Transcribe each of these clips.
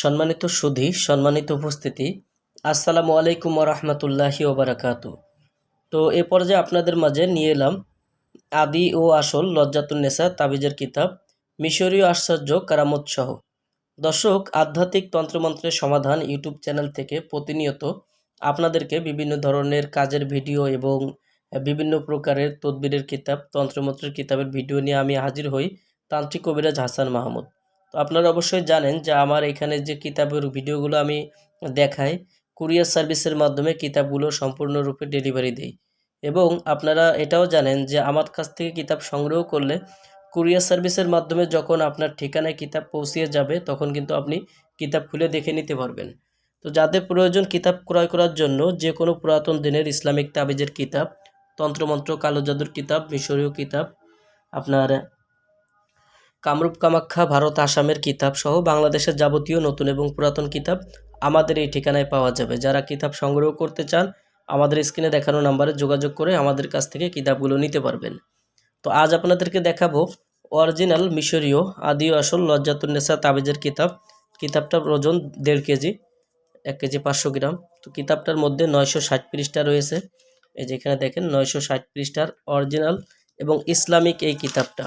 সম্মানিত সুধী, সম্মানিত উপস্থিতি, আসসালামু আলাইকুম রহমতুল্লাহি ওবরাকাতু তো এ পর্যায়ে আপনাদের মাঝে নিয়ে এলাম আদি ও আসল লজ্জাতুন্নেসা তাবিজের কিতাব, মিশরীয় আশ্চর্য কারামত সহ। দর্শক, আধ্যাত্মিক তন্ত্রমন্ত্রের সমাধান ইউটিউব চ্যানেল থেকে প্রতিনিয়ত আপনাদেরকে বিভিন্ন ধরনের কাজের ভিডিও এবং বিভিন্ন প্রকারের তদবিরের কিতাব, তন্ত্রমন্ত্রের কিতাবের ভিডিও নিয়ে আমি হাজির হই তান্ত্রিক কবিরাজ হাসান মাহমুদ। তো আপনারা অবশ্যই জানেন যে আমার এখানে যে কিতাবের ভিডিওগুলো আমি দেখাই, কুরিয়ার সার্ভিসের মাধ্যমে কিতাবগুলো সম্পূর্ণরূপে ডেলিভারি দেই। এবং আপনারা এটাও জানেন যে আমার কাছ থেকে কিতাব সংগ্রহ করলে কুরিয়ার সার্ভিসের মাধ্যমে যখন আপনার ঠিকানায় কিতাব পৌঁছিয়ে যাবে, তখন কিন্তু আপনি কিতাব খুলে দেখে নিতে পারবেন। তো যাদের প্রয়োজন কিতাব ক্রয় করার জন্য যে কোনো পুরাতন দিনের ইসলামিক তাবিজের কিতাব, তন্ত্রমন্ত্র, কালো জাদুর কিতাব, মিশরীয় কিতাব, আপনার কামরূপ কামাখ্যা, ভারত, আসামের কিতাব সহ বাংলাদেশের যাবতীয় নতুন এবং পুরাতন কিতাব আমাদের এই ঠিকানায় পাওয়া যাবে। যারা কিতাব সংগ্রহ করতে চান, আমাদের স্ক্রিনে দেখানো নাম্বারে যোগাযোগ করে আমাদের কাছ থেকে কিতাবগুলো নিতে পারবেন। তো আজ আপনাদেরকে দেখাবো অরিজিনাল মিশরীয় আদি আসল লজ্জাতুন্নেসা তাবিজের কিতাব। কিতাবটার ওজন দেড় কেজি, এক কেজি পাঁচশো গ্রাম। তো কিতাবটার মধ্যে নয়শো ষাট পৃষ্ঠা রয়েছে। এই যেখানে দেখেন, নয়শো ষাট পৃষ্ঠার অরিজিনাল এবং ইসলামিক এই কিতাবটা।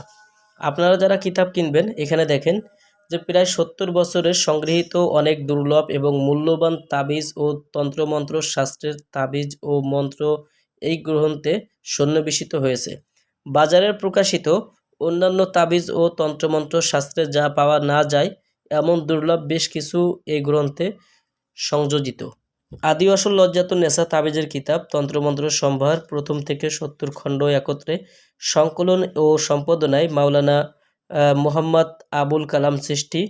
আপনারা যারা কিতাব কিনবেন, এখানে দেখেন যে প্রায় সত্তর বছরের সংগৃহীত অনেক দুর্লভ এবং মূল্যবান তাবিজ ও তন্ত্রমন্ত্র, শাস্ত্রের তাবিজ ও মন্ত্র এই গ্রন্থে সন্নিবেশিত হয়েছে। বাজারের প্রকাশিত অন্যান্য তাবিজ ও তন্ত্রমন্ত্র শাস্ত্রে যা পাওয়া না যায়, এমন দুর্লভ বেশ কিছু এই গ্রন্থে সংযোজিত। আদি লজ্জাত নেশা তাবিজের কিতাব তন্ত্রমন্ত্র সম্ভার, প্রথম থেকে সত্তর খণ্ড একত্রে সংকলন ও সম্পাদনায় মাওলানা মোহাম্মদ আবুল কালাম সৃষ্টি,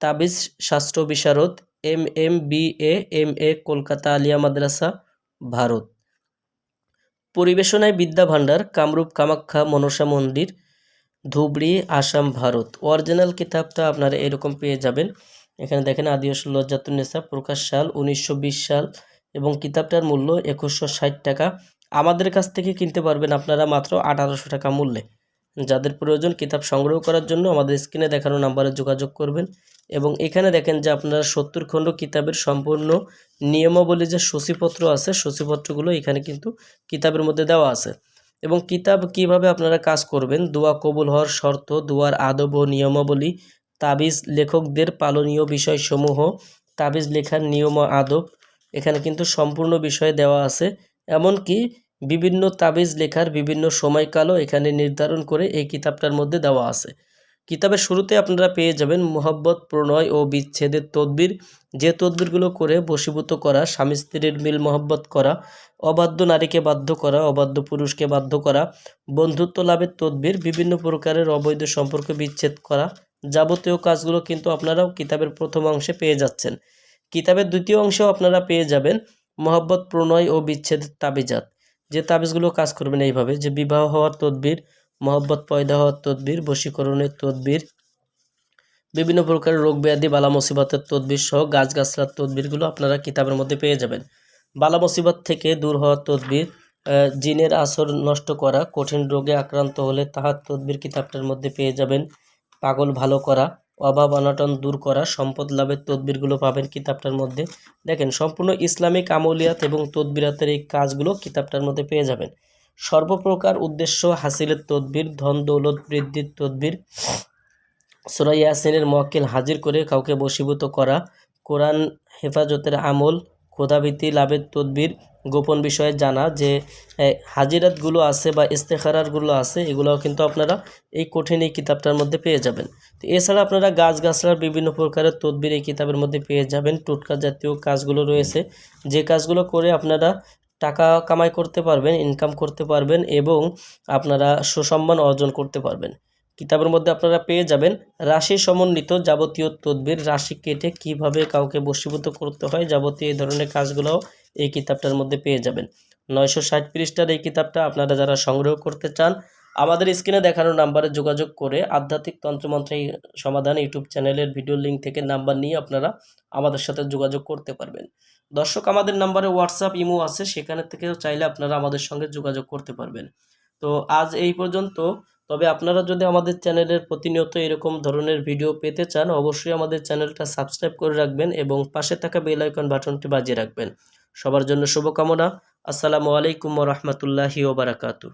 তাবিজ শাস্ত্র বিশারদ, M M B A, M A Kolkata Aliah Madrasa, Bharat. পরিবেশনায় বিদ্যা ভাণ্ডার, কামরূপ কামাখ্যা মনসা মন্দির, ধুবড়ি, আসাম, ভারত। অরিজিনাল কিতাবটা আপনারা এরকম পেয়ে যাবেন। এখানে দেখেন, আদিওস লজ্জাতুন্নেসা প্রকাশ সাল, উনিশশো বিশ সাল এবং কিতাবটার মূল্য একুশশো টাকা। আমাদের কাছ থেকে কিনতে পারবেন আপনারা মাত্র আঠারোশো টাকা মূল্যে। যাদের প্রয়োজন কিতাব সংগ্রহ করার জন্য আমাদের স্ক্রিনে দেখানো নাম্বারে যোগাযোগ করবেন এবং এখানে দেখেন যে আপনারা সত্তর খণ্ড কিতাবের সম্পূর্ণ নিয়মাবলী যে সূচিপত্র আছে, সূচিপত্রগুলো এখানে কিন্তু কিতাবের মধ্যে দেওয়া আছে। এবং কিতাব কীভাবে আপনারা কাজ করবেন, দোয়া কবুল হওয়ার শর্ত, দোয়ার আদব ও নিয়মাবলী তাবিজ লেখকদের পালনীয় বিষয়সমূহ, তাবিজ লেখার নিয়ম আদব, এখানে কিন্তু সম্পূর্ণ বিষয় দেওয়া আছে। এমনকি বিভিন্ন তাবিজ লেখার বিভিন্ন সময়কালও এখানে নির্ধারণ করে এই কিতাবটার মধ্যে দেওয়া আছে। কিতাবের শুরুতে আপনারা পেয়ে যাবেন মোহব্বত, প্রণয় ও বিচ্ছেদের তদবির। যে তদবিরগুলো করে বশীভূত করা, স্বামী স্ত্রীর মিল মহব্বত করা, অবাধ্য নারীকে বাধ্য করা, অবাধ্য পুরুষকে বাধ্য করা, বন্ধুত্ব লাভের তদবির, বিভিন্ন প্রকারের অবৈধ সম্পর্ক বিচ্ছেদ করা যাবতীয় কাজগুলো কিন্তু আপনারাও কিতাবের প্রথম অংশে পেয়ে যাচ্ছেন। কিতাবের দ্বিতীয় অংশেও আপনারা পেয়ে যাবেন মহব্বত, প্রণয় ও বিচ্ছেদের তাবিজাত। যে তাবিজগুলো কাজ করবেন এইভাবে, যে বিবাহ হওয়ার তদবির, মহব্বত পয়দা হওয়ার তদবির, বশীকরণের তদবির, বিভিন্ন প্রকারের রোগ ব্যাধি, বালা মুসিবতের তদবির সহ গাছগাছলার তদবিরগুলো আপনারা কিতাবের মধ্যে পেয়ে যাবেন। বালা মুসিবত থেকে দূর হওয়ার তদবির জিনের আসর নষ্ট করা, কঠিন রোগে আক্রান্ত হলে তাহার তদবির কিতাবটার মধ্যে পেয়ে যাবেন। পাগল ভালো করা, অভাব অনটন দূর করা, সম্পদ লাভের তদবিরগুলো পাবেন কিতাবটার মধ্যে। দেখেন, সম্পূর্ণ ইসলামিক আমলিয়াত এবং তদবিরাতের এই কাজগুলো কিতাবটার মধ্যে পেয়ে যাবেন। সর্বপ্রকার উদ্দেশ্য হাসিলের তদবির, ধন, দৌলত, বৃদ্ধির তদবির। সুরাই ইয়াসিনের মক্কেল হাজির করে কাউকে বশীভূত করা, কোরআন হেফাজতের আমল ক্ষোধাভীতি লাভের তদবির গোপন বিষয়ে জানা যে হাজিরাতগুলো আছে বা ইস্তেখারারগুলো আছে, এগুলোও কিন্তু আপনারা এই কঠিন এই কিতাবটার মধ্যে পেয়ে যাবেন। তো এছাড়া আপনারা গাছ গাছগাছলার বিভিন্ন প্রকারের তদবির এই কিতাবের মধ্যে পেয়ে যাবেন। টুটকা জাতীয় কাজগুলো রয়েছে। যে কাজগুলো করে আপনারা টাকা কামাই করতে পারবেন ইনকাম করতে পারবেন এবং আপনারা সুসম্মান অর্জন করতে পারবেন। কিতাবের মধ্যে আপনারা পেয়ে যাবেন রাশি সমন্বিত যাবতীয় তদবির, রাশি কেটে কীভাবে কাউকে বশীভূত করতে হয় যাবতীয় এই ধরনের কাজগুলোও এই কিতাবটার মধ্যে পেয়ে যাবেন। নয়শো ষাট পৃষ্ঠার এই কিতাবটা আপনারা যারা সংগ্রহ করতে চান, আমাদের স্ক্রিনে দেখানো নাম্বারে যোগাযোগ করে আধ্যাত্মিক তন্ত্রমন্ত্র সমাধান ইউটিউব চ্যানেলের ভিডিও লিঙ্ক থেকে নাম্বার নিয়ে আপনারা আমাদের সাথে যোগাযোগ করতে পারবেন। দর্শক, আমাদের নাম্বারে হোয়াটসঅ্যাপ ইমো আছে, সেখানে থেকেও চাইলে আপনারা আমাদের সঙ্গে যোগাযোগ করতে পারবেন। তো আজ এই পর্যন্ত। তবে আপনারা যদি আমাদের চ্যানেলের প্রতিনিয়ত এরকম ধরনের ভিডিও পেতে চান, অবশ্যই আমাদের চ্যানেলটা সাবস্ক্রাইব করে রাখবেন এবং পাশে থাকা বেলাইকন বাটনটি বাজিয়ে রাখবেন। সবার জন্য শুভকামনা। আসসালামু আলাইকুম রহমতুল্লাহি ওবরাকাতু